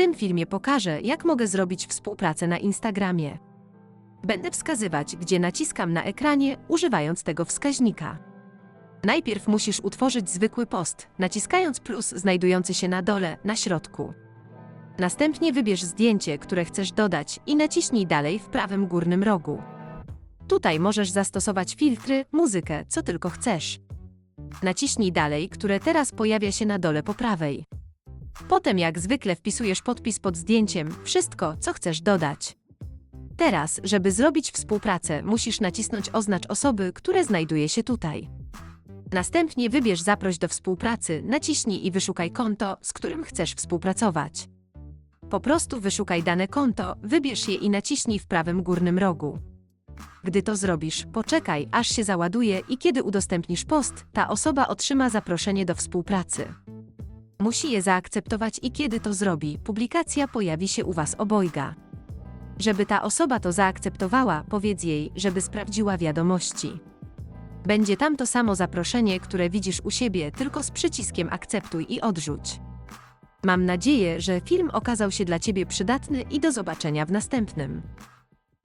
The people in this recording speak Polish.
tym filmie pokażę, jak mogę zrobić współpracę na Instagramie. Będę wskazywać, gdzie naciskam na ekranie, używając tego wskaźnika. Najpierw musisz utworzyć zwykły post, naciskając plus znajdujący się na dole, na środku. Następnie wybierz zdjęcie, które chcesz dodać i naciśnij dalej w prawym górnym rogu. Tutaj możesz zastosować filtry, muzykę, co tylko chcesz. Naciśnij dalej, które teraz pojawia się na dole po prawej. Potem jak zwykle wpisujesz podpis pod zdjęciem, wszystko, co chcesz dodać. Teraz, żeby zrobić współpracę, musisz nacisnąć oznacz osoby, które znajduje się tutaj. Następnie wybierz zaproś do współpracy, naciśnij i wyszukaj konto, z którym chcesz współpracować. Po prostu wyszukaj dane konto, wybierz je i naciśnij w prawym górnym rogu. Gdy to zrobisz, poczekaj, aż się załaduje i kiedy udostępnisz post, ta osoba otrzyma zaproszenie do współpracy. Musi je zaakceptować i kiedy to zrobi, publikacja pojawi się u Was obojga. Żeby ta osoba to zaakceptowała, powiedz jej, żeby sprawdziła wiadomości. Będzie tam to samo zaproszenie, które widzisz u siebie, tylko z przyciskiem akceptuj i odrzuć. Mam nadzieję, że film okazał się dla Ciebie przydatny i do zobaczenia w następnym.